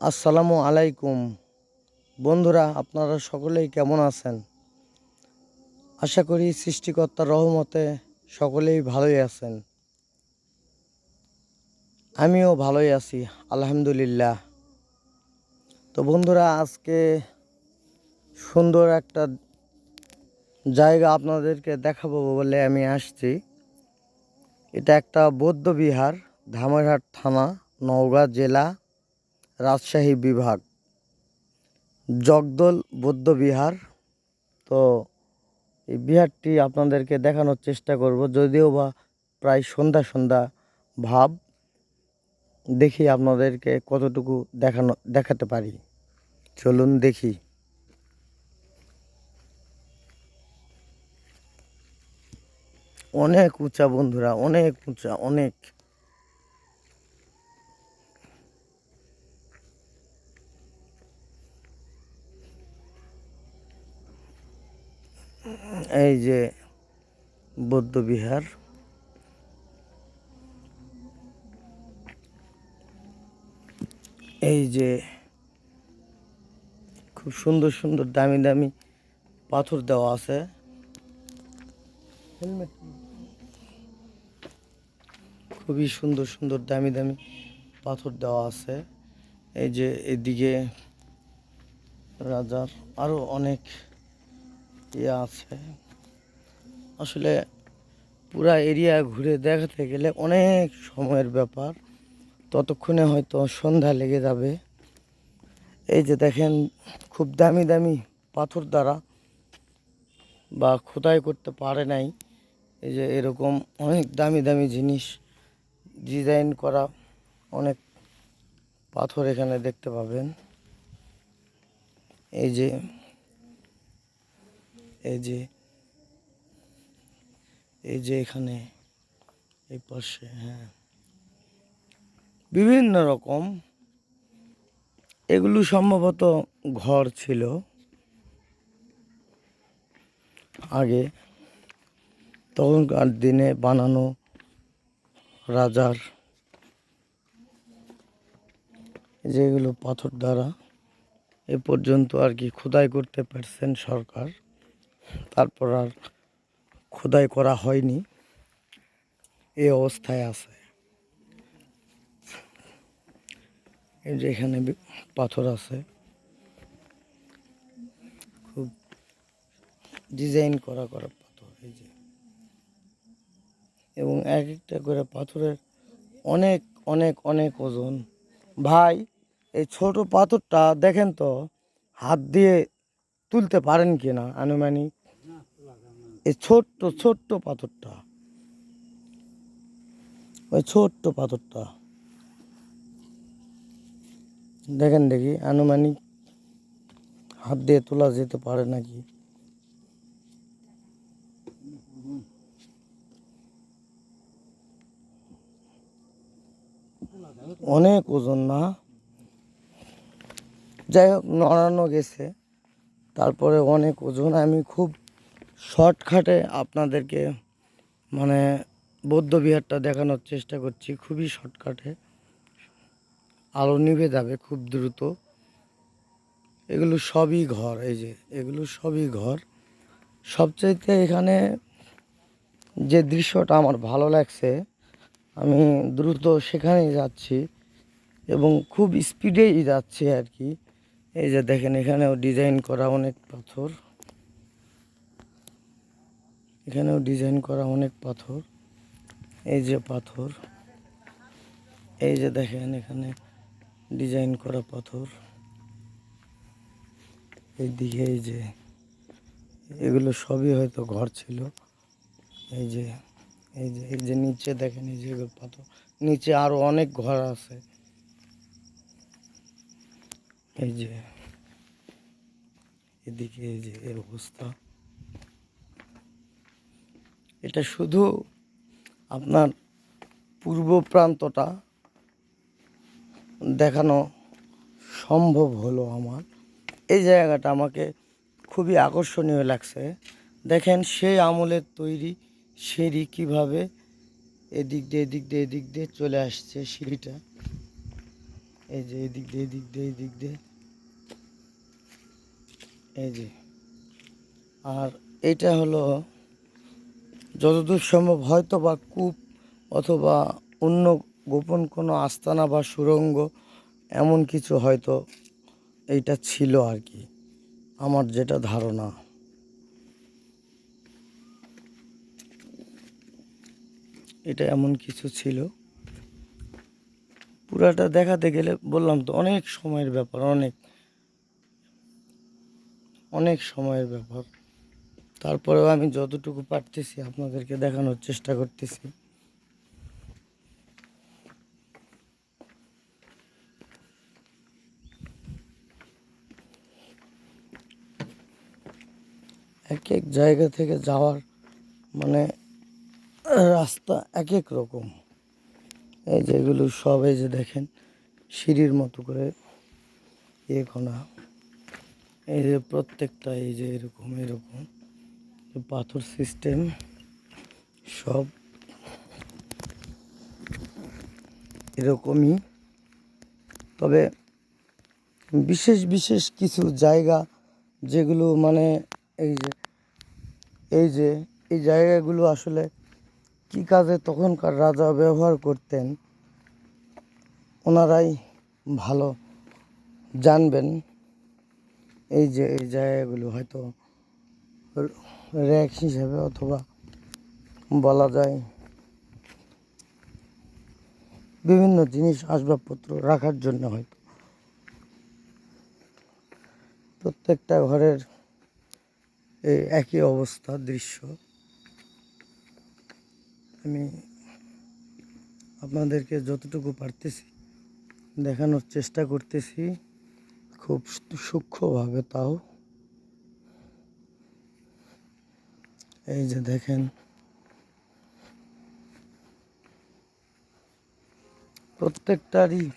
আসসালামু আলাইকুম। বন্ধুরা, আপনারা সকলেই কেমন আছেন? আশা করি সৃষ্টিকর্তার রহমতে সকলেই ভালোই আছেন। আমিও ভালোই আছি, আলহামদুলিল্লাহ। তো বন্ধুরা, আজকে সুন্দর একটা জায়গা আপনাদেরকে দেখাবো বলে আমি আসছি। এটা একটা বৌদ্ধ বিহার ধামরহাট থানা, নওগাঁ জেলা। রাজশাহী বিভাগ। জগদল বৌদ্ধ বিহার। তো এই বিহারটি আপনাদেরকে দেখানোর চেষ্টা করব, যদিও বা প্রায় সন্ধ্যা সন্ধ্যা ভাব। দেখি আপনাদেরকে কতটুকু দেখানো, দেখাতে পারি। চলুন দেখি। অনেক উঁচা বন্ধুরা, অনেক উঁচা, অনেক। এই যে বৌদ্ধ বিহার। এই যে খুব সুন্দর সুন্দর দামি দামি পাথর দেওয়া আছে। খুবই সুন্দর সুন্দর দামি দামি পাথর দেওয়া আছে। এই যে এদিকে রাজার আরও অনেক ইয়ে আছে। আসলে পুরা এরিয়া ঘুরে দেখাতে গেলে অনেক সময়ের ব্যাপার। ততক্ষণে হয়তো সন্ধ্যা লেগে যাবে। এই যে দেখেন, খুব দামি দামি পাথর দ্বারা বা খোদাই করতে পারে নাই। এই যে এরকম অনেক দামি দামি জিনিস ডিজাইন করা অনেক পাথর এখানে দেখতে পাবেন। এই যে এই যে এই যে এখানে, এই পাশে হ্যাঁ। বিভিন্ন রকম। এগুলো সম্ভবত ঘর ছিল। আগে তখনকার দিনে বানানো রাজার যেগুলো পাথর দ্বারা এ পর্যন্ত আর কি খোদাই করতে পারছেন সরকার। তারপর আর খোদাই করা হয়নি, এ অবস্থায় আছে। এই যে এখানে পাথর আছে। খুব ডিজাইন করা করা পাথর, এই যে। এবং এক একটা করে পাথরের অনেক অনেক অনেক ওজন। ভাই, এই ছোট পাথরটা দেখেন তো, হাত দিয়ে তুলতে পারেন কি না আনুমানিক? এই ছোট্ট ছোট্ট পাথরটা। ওই ছোট্ট পাথরটা। দেখেন দেখি, আনুমানিক হাত দিয়ে তোলা যেতে পারে নাকি? অনেক ওজন না? যাই হোক, নড়ানো গেছে। তারপরে অনেক ওজন, আমি খুব শর্টকাটে আপনাদেরকে মানে বৌদ্ধ বিহারটা দেখানোর চেষ্টা করছি, খুবই শর্টকাটে। আলো নিভে যাবে খুব দ্রুত। এগুলো সবই ঘর, এই যে, এগুলো সবই ঘর। সবচাইতে এখানে যে দৃশ্যটা আমার ভালো লাগছে, আমি দ্রুত সেখানেই যাচ্ছি এবং খুব স্পিডেই যাচ্ছি আর কি। এই যে দেখেন, এখানেও ডিজাইন করা অনেক পাথর। এখানেও ডিজাইন করা অনেক পাথর। এই যে পাথর, এই যে দেখেন এখানে ডিজাইন করা পাথর। এইদিকে এই যে, এগুলো সবই হয়তো ঘর ছিল। এই যে এই যে এই যে নিচে দেখেন এই যে পাথর। নিচে আরও অনেক ঘর আছে। এই যে, এদিকে এই যে এর অবস্থা। এটা শুধু আপনার পূর্ব প্রান্তটা দেখানো সম্ভব হলো আমার। এই জায়গাটা আমাকে খুবই আকর্ষণীয় লাগছে। দেখেন সেই আমলের তৈরি সিঁড়ি কীভাবে এদিক দিয়ে এদিক দিয়ে এদিক দিয়ে চলে আসছে সিঁড়িটা। এই যে এদিক দিয়ে এদিক দিয়ে এদিক দিয়ে। এই যে। আর এটা হলো যতদূর সম্ভব হয়তো বা কূপ অথবা অন্য গোপন কোনো আস্তানা বা সুরঙ্গ এমন কিছু হয়তো এইটা ছিল আর কি, আমার যেটা ধারণা। এটা এমন কিছু ছিল। পুরাটা দেখাতে গেলে বললাম তো, অনেক সময়ের ব্যাপার, অনেক অনেক সময়ের ব্যাপার। তারপরেও আমি যতটুকু পারতেছি আপনাদেরকে দেখানোর চেষ্টা করতেছি। এক এক জায়গা থেকে যাওয়ার মানে রাস্তা এক এক রকম। এই যেগুলো সব এই যে দেখেন, সিঁড়ির মতো করে ইয়ে করা এই যে প্রত্যেকটা এই যে এরকম এরকম। পাথর সিস্টেম সব এরকমই। তবে বিশেষ বিশেষ কিছু জায়গা যেগুলো মানে এই যে এই যে, এই জায়গাগুলো আসলে কী কাজে তখনকার রাজা ব্যবহার করতেন ওনারাই ভালো জানবেন। এই যে, এই জায়গাগুলো হয়তো র্যাক হিসেবে অথবা বলা যায় বিভিন্ন জিনিস আসবাবপত্র রাখার জন্য হয়তো। প্রত্যেকটা ঘরের এই একই অবস্থা দৃশ্য। আমি আপনাদেরকে যতটুকু পারতেছি দেখানোর চেষ্টা করতেছি। খুব সূক্ষ্মভাবে তাও। এই যে দেখেন। প্রত্যেকটারই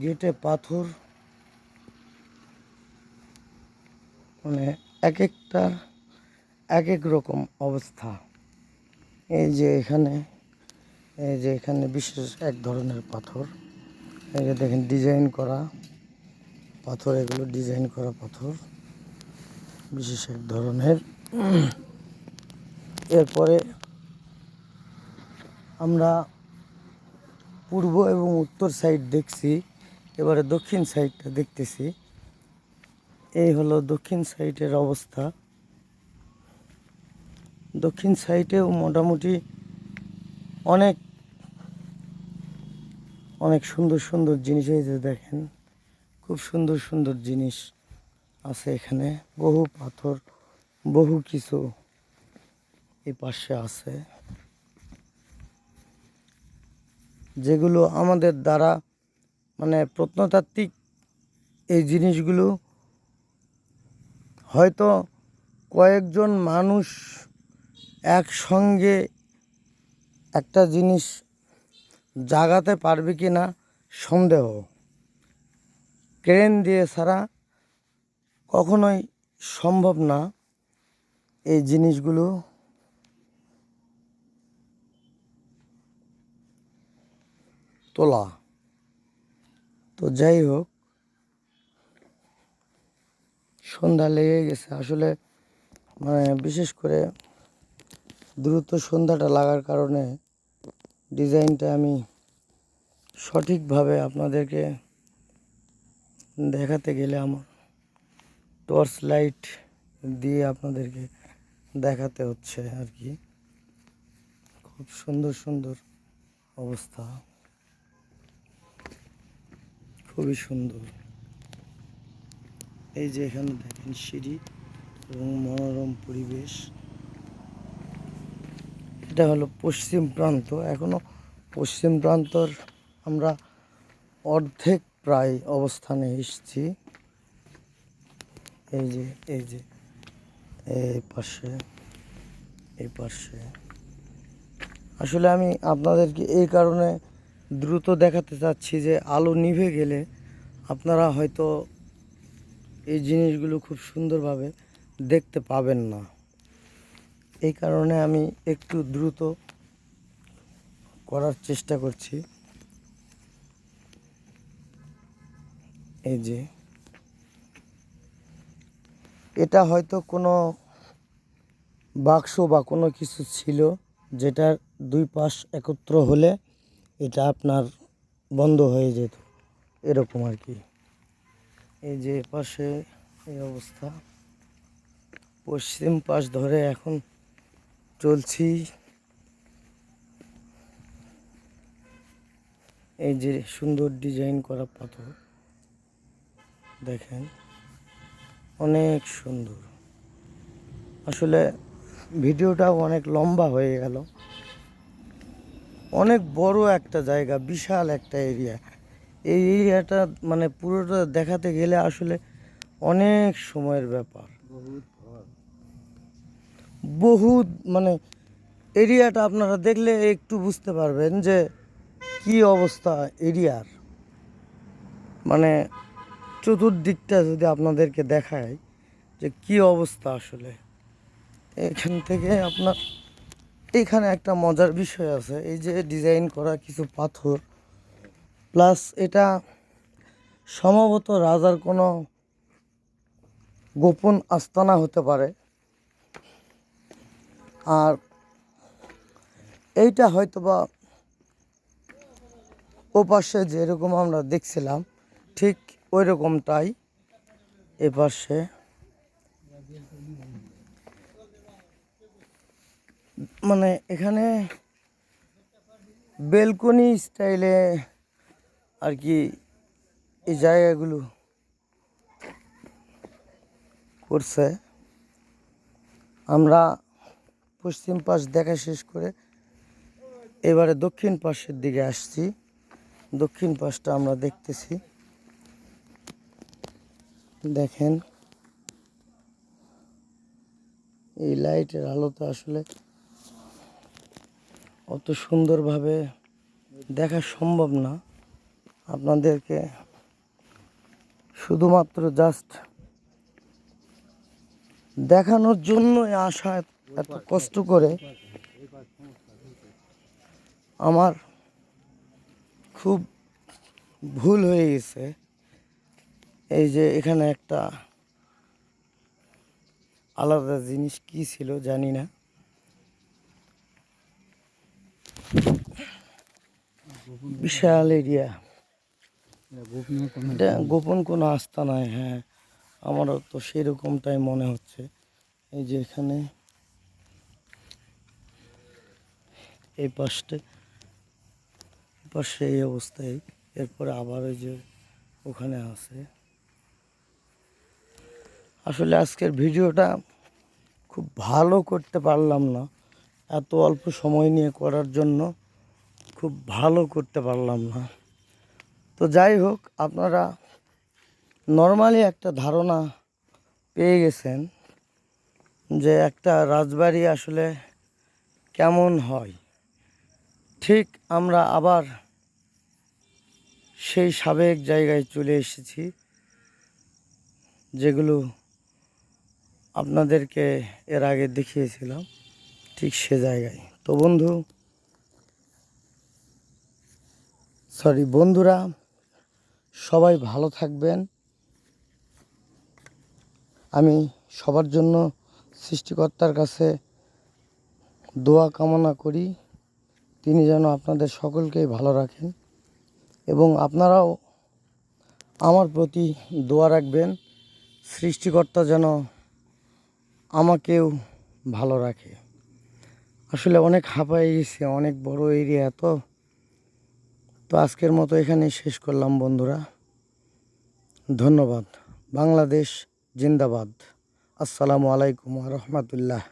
গেটে পাথর। মানে এক একটার এক এক রকম অবস্থা। এই যে এখানে, এই যে এখানে বিশেষ এক ধরনের পাথর। এই যে দেখেন, ডিজাইন করা পাথর, এগুলো ডিজাইন করা পাথর। বিশেষ এক ধরনের। এরপরে আমরা পূর্ব এবং উত্তর সাইড দেখছি, এবারে দক্ষিণ সাইডটা দেখতেছি। এই হলো দক্ষিণ সাইডের অবস্থা। দক্ষিণ সাইডেও মোটামুটি অনেক অনেক সুন্দর সুন্দর জিনিস এই যে দেখেন। খুব সুন্দর সুন্দর জিনিস আছে এখানে। বহু পাথর, বহু কিছু। এই পাশে আছে। যেগুলো আমাদের দ্বারা মানে প্রত্নতাত্ত্বিক এই জিনিসগুলো হয়তো কয়েকজন মানুষ একসঙ্গে একটা জিনিস জাগাতে পারবে কি না সন্দেহ। ক্রেন দিয়ে ছাড়া কখনোই সম্ভব না এই জিনিসগুলো। তোলা। তো যাই হোক, সন্ধ্যা লেগে গেছে। আসলে মানে বিশেষ করে দ্রুত সন্ধ্যাটা লাগার কারণে ডিজাইনটা আমি সঠিকভাবে আপনাদেরকে দেখাতে গেলে আমার টর্চ লাইট দিয়ে আপনাদেরকে দেখাতে হচ্ছে আর কি। খুব সুন্দর সুন্দর অবস্থা। খুবই সুন্দর। এই যে এখানে দেখেন সিঁড়ি এবং মনোরম পরিবেশ। এটা হলো পশ্চিম প্রান্ত। এখনও পশ্চিম প্রান্তর আমরা অর্ধেক প্রায় অবস্থানে এসেছি। এই যে এই যে, এই পাশে এই পাশে। আসলে আমি আপনাদেরকে এই কারণে দ্রুত দেখাতে চাচ্ছি যে আলো নিভে গেলে আপনারা হয়তো এই জিনিসগুলো খুব সুন্দরভাবে দেখতে পাবেন না। এই কারণে আমি একটু দ্রুত করার চেষ্টা করছি। এই যে। এটা হয়তো কোনো বাক্স বা কোনো কিছু ছিল যেটার দুই পাশ একত্র হলে এটা আপনার বন্ধ হয়ে যেত। এরকম আর কি। এই যে পাশে এই অবস্থা। পশ্চিম পাশ ধরে এখন চলছি। এই যে সুন্দর ডিজাইন করা পাথর। দেখেন, অনেক সুন্দর। আসলে ভিডিওটাও অনেক লম্বা হয়ে গেল। অনেক বড় একটা জায়গা, বিশাল একটা এরিয়া এই এরিয়াটা মানে পুরোটা দেখাতে গেলে আসলে অনেক সময়ের ব্যাপার। বহুত মানে এরিয়াটা আপনারা দেখলে একটু বুঝতে পারবেন যে কি অবস্থা এরিয়ার মানে চতুর্দিকটা যদি আপনাদেরকে দেখায় যে কি অবস্থা আসলে। এখান থেকে আপনার এখানে একটা মজার বিষয় আছে, এই যে ডিজাইন করা কিছু পাথর প্লাস এটা সম্ভবত রাজার কোনো গোপন আস্তানা হতে পারে। আর এইটা হয়তো বা ও পাশে যেরকম আমরা দেখছিলাম, ঠিক ওই রকমটাই এ পাশে মানে এখানে বেলকনি স্টাইলে আর কি এই জায়গাগুলো করছে। আমরা পশ্চিম পাশ দেখা শেষ করে এবারে দক্ষিণ পাশের দিকে আসছি। দক্ষিণ পাশটা আমরা দেখতেছি। দেখেন, এই লাইটের আলোতে আসলে অত সুন্দরভাবে দেখা সম্ভব না। আপনাদেরকে শুধুমাত্র জাস্ট দেখানোর জন্যই আসা এত কষ্ট করে আমার খুব ভুল হয়ে গেছে। এই যে এখানে একটা আলাদা জিনিস কি ছিল জানি না। বিশাল এরিয়া এটা গোপন কোনো আস্থা নাই হ্যাঁ। আমারও তো সেরকমটাই মনে হচ্ছে। এই যে এখানে এই পাশটা এই পাশে এই অবস্থায় এরপরে আবার ওই যে ওখানে আছে। আসলে আজকের ভিডিওটা খুব ভালো করতে পারলাম না এত অল্প সময় নিয়ে করার জন্য। খুব ভালো করতে পারলাম না। তো যাই হোক, আপনারা নর্মালি একটা ধারণা পেয়ে গেছেন যে একটা রাজবাড়ি আসলে কেমন হয়। ঠিক আমরা আবার সেই সাবেক জায়গায় চলে এসেছি, যেগুলো আপনাদেরকে এর আগে দেখিয়েছিলাম ঠিক সে জায়গায়। তো বন্ধু সরি, বন্ধুরা, সবাই ভালো থাকবেন। আমি সবার জন্য সৃষ্টিকর্তার কাছে দোয়া কামনা করি। তিনি যেন আপনাদের সকলকেই ভালো রাখেন এবং আপনারাও আমার প্রতি দোয়া রাখবেন। সৃষ্টিকর্তা যেন আমাকেও ভালো রাখে। আসলে অনেক হাঁপাই গেছে, অনেক বড় এরিয়া, তো তো আজকের মতো এখানেই শেষ করলাম বন্ধুরা। ধন্যবাদ। বাংলাদেশ জিন্দাবাদ। আসসালামু আলাইকুম রহমতুল্লাহ।